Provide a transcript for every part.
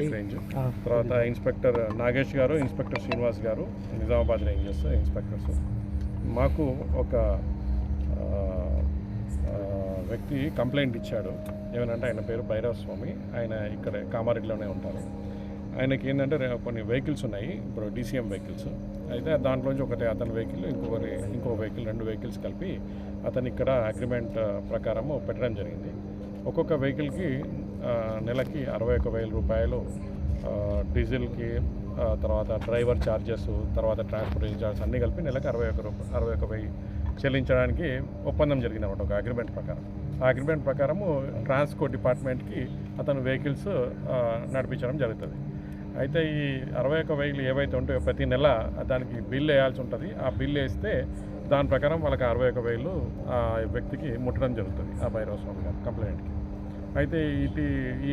Medak range. తర్వాత inspector Nagesh గారు inspector Srinivas గారు నిజామాబాద్ రేంజెస్ ఇన్స్పెక్టర్స్? మాకు ఒక వ్యక్తి కంప్లైంట్ ఇచ్చాడు. ఏమనంటే ఆయన పేరు భైరవ స్వామి ఆయన ఇక్కడ కామారెడ్డిలోనే ఉంటారు. ఆయనకి ఏంటంటే కొన్ని వెహికల్స్ ఉన్నాయి. ఇప్పుడు డీసీఎం వెహికల్స్. అయితే దాంట్లోంచి ఒకటి అతని వెహికల్ ఇంకొకరి ఇంకో వెహికల్ రెండు వెహికల్స్ కలిపి అతను ఇక్కడ అగ్రిమెంట్ ప్రకారము పెట్టడం జరిగింది. ఒక్కొక్క వెహికల్కి నెలకి అరవై ఒక వేల రూపాయలు డీజిల్కి తర్వాత డ్రైవర్ ఛార్జెస్ తర్వాత ట్రాన్స్పోర్టేషన్ ఛార్జెస్ అన్నీ కలిపి నెలకి అరవై ఒక రూపాయ అరవై ఒక వెయ్యి చెల్లించడానికి ఒప్పందం జరిగింది అనమాట ఒక అగ్రిమెంట్ ప్రకారం. ఆ అగ్రిమెంట్ ప్రకారము ట్రాన్స్పోర్ట్ డిపార్ట్మెంట్కి అతను వెహికల్స్ నడిపించడం జరుగుతుంది. అయితే ఈ అరవై ఒక వెయ్యిలు ఏవైతే ఉంటాయో ప్రతి నెల దానికి బిల్ వేయాల్సి ఉంటుంది. ఆ బిల్ వేస్తే దాని ప్రకారం వాళ్ళకి అరవై ఒక వేలు ఆ వ్యక్తికి ముట్టడం జరుగుతుంది ఆ భైరవ స్వామి గారు కంప్లైంట్కి. అయితే ఇది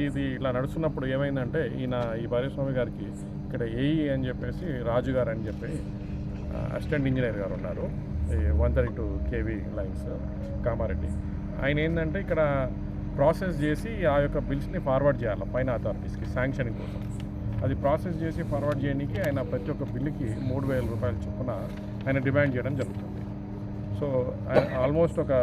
ఇది ఇలా నడుస్తున్నప్పుడు ఏమైందంటే ఈయన ఈ భార్యస్వామి స్వామి గారికి ఇక్కడ ఏఈ అని చెప్పేసి రాజు గారు అని చెప్పి అసిస్టెంట్ ఇంజనీర్ గారు ఉన్నారు. One thirty two KV lines Kamareddy. ఆయన ఏంటంటే ఇక్కడ ప్రాసెస్ చేసి ఆ యొక్క బిల్స్ని ఫార్వర్డ్ చేయాలి పైన అథారిటీస్కి శాంక్షనింగ్ కోసం. అది ప్రాసెస్ చేసి ఫార్వర్డ్ చేయడానికి ఆయన ప్రతి ఒక్క బిల్లుకి మూడు వేల రూపాయల చొప్పున ఆయన డిమాండ్ చేయడం జరుగుతుంది. సో ఆల్మోస్ట్ ఒక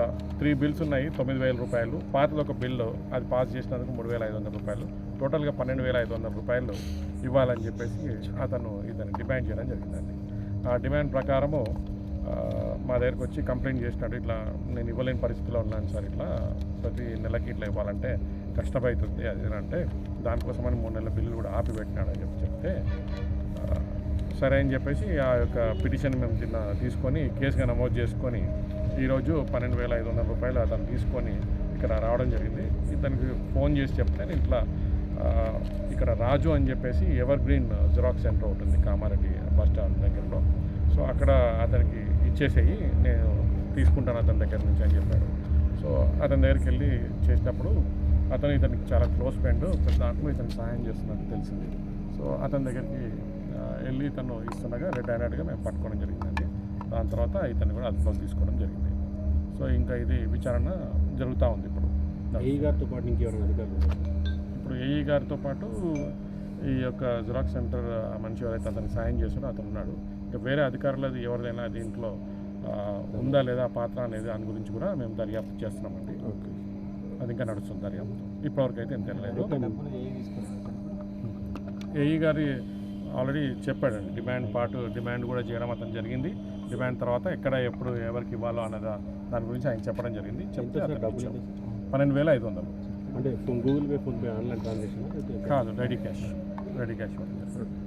త్రీ బిల్స్ ఉన్నాయి తొమ్మిది వేల రూపాయలు. పాతది ఒక బిల్లు అది పాస్ చేసినందుకు మూడు వేల ఐదు వందల రూపాయలు. టోటల్గా పన్నెండు వేల ఐదు వందల రూపాయలు ఇవ్వాలని చెప్పేసి అతను ఇతను డిమాండ్ చేయడం జరిగిందండి. ఆ డిమాండ్ ప్రకారము మా దగ్గరకు వచ్చి కంప్లైంట్ చేసినాడు. ఇట్లా నేను ఇవ్వలేని పరిస్థితిలో ఉన్నాను సార్ ఇట్లా ప్రతి నెలకి ఇట్లా ఇవ్వాలంటే కష్టమవుతుంది అది అంటే దానికోసమని మూడు నెలల బిల్లు కూడా ఆపి పెట్టినాడని చెప్పి చెప్తే సరే అని చెప్పేసి ఆ యొక్క పిటిషన్ మేము తిన్న తీసుకొని కేసుగా నమోదు చేసుకొని ఈరోజు పన్నెండు వేల ఐదు వందల రూపాయలు అతను తీసుకొని ఇక్కడ రావడం జరిగింది. ఇతనికి ఫోన్ చేసి చెప్తే నేను ఇట్లా ఇక్కడ రాజు అని చెప్పేసి ఎవర్ గ్రీన్ జిరాక్స్ సెంటర్ ఒకటి ఉంది కామారెడ్డి బస్ స్టాండ్ దగ్గరలో. సో అక్కడ అతనికి ఇచ్చేసేయి నేను తీసుకుంటాను అతని దగ్గర నుంచి అని చెప్పాడు. సో అతని దగ్గరికి వెళ్ళి చేసినప్పుడు అతను ఇతనికి చాలా క్లోజ్ ఫ్రెండ్ దాంట్లో ఇతనికి సహాయం చేస్తున్నట్టు తెలిసింది. సో అతని దగ్గరికి వెళ్ళి ఇతను ఇస్తుండగా రెడ్ హ్యాండెడ్గా మేము పట్టుకోవడం జరిగిందండి. దాని తర్వాత ఇతను కూడా అదుపులోకి తీసుకోవడం జరిగింది. సో ఇంకా ఇది విచారణ జరుగుతూ ఉంది ఇప్పుడు. ఏఈ గారితో పాటు ఇంకెవరైనా అధికారులు? ఇప్పుడు ఏఈ గారితో పాటు ఈ యొక్క జిరాక్స్ సెంటర్ మనిషి ఎవరైతే అతనికి సాయం చేశాడో అతను ఉన్నాడు. ఇంకా వేరే అధికారులది ఎవరిదైనా దీంట్లో ఉందా లేదా ఆ పాత్ర అనేది దాని గురించి కూడా మేము దర్యాప్తు చేస్తున్నామండి. ఓకే. అది ఇంకా నడుస్తుంది దర్యాప్తు. ఇప్పటివరకు అయితే ఏం తెలియలేదు? ఏఈ గారి ఆల్రెడీ చెప్పాడండి. డిమాండ్ పాటు డిమాండ్ కూడా చేయడం అతను జరిగింది. డిమాండ్ తర్వాత ఎక్కడ ఎప్పుడు ఎవరికి ఇవ్వాలో అన్నది దాని గురించి ఆయన చెప్పడం జరిగింది. చెప్తే? పన్నెండు వేల ఐదు వందలు. అంటే Google pay PhonePe online transaction కాదు రెడీ క్యాష్. Ready cash.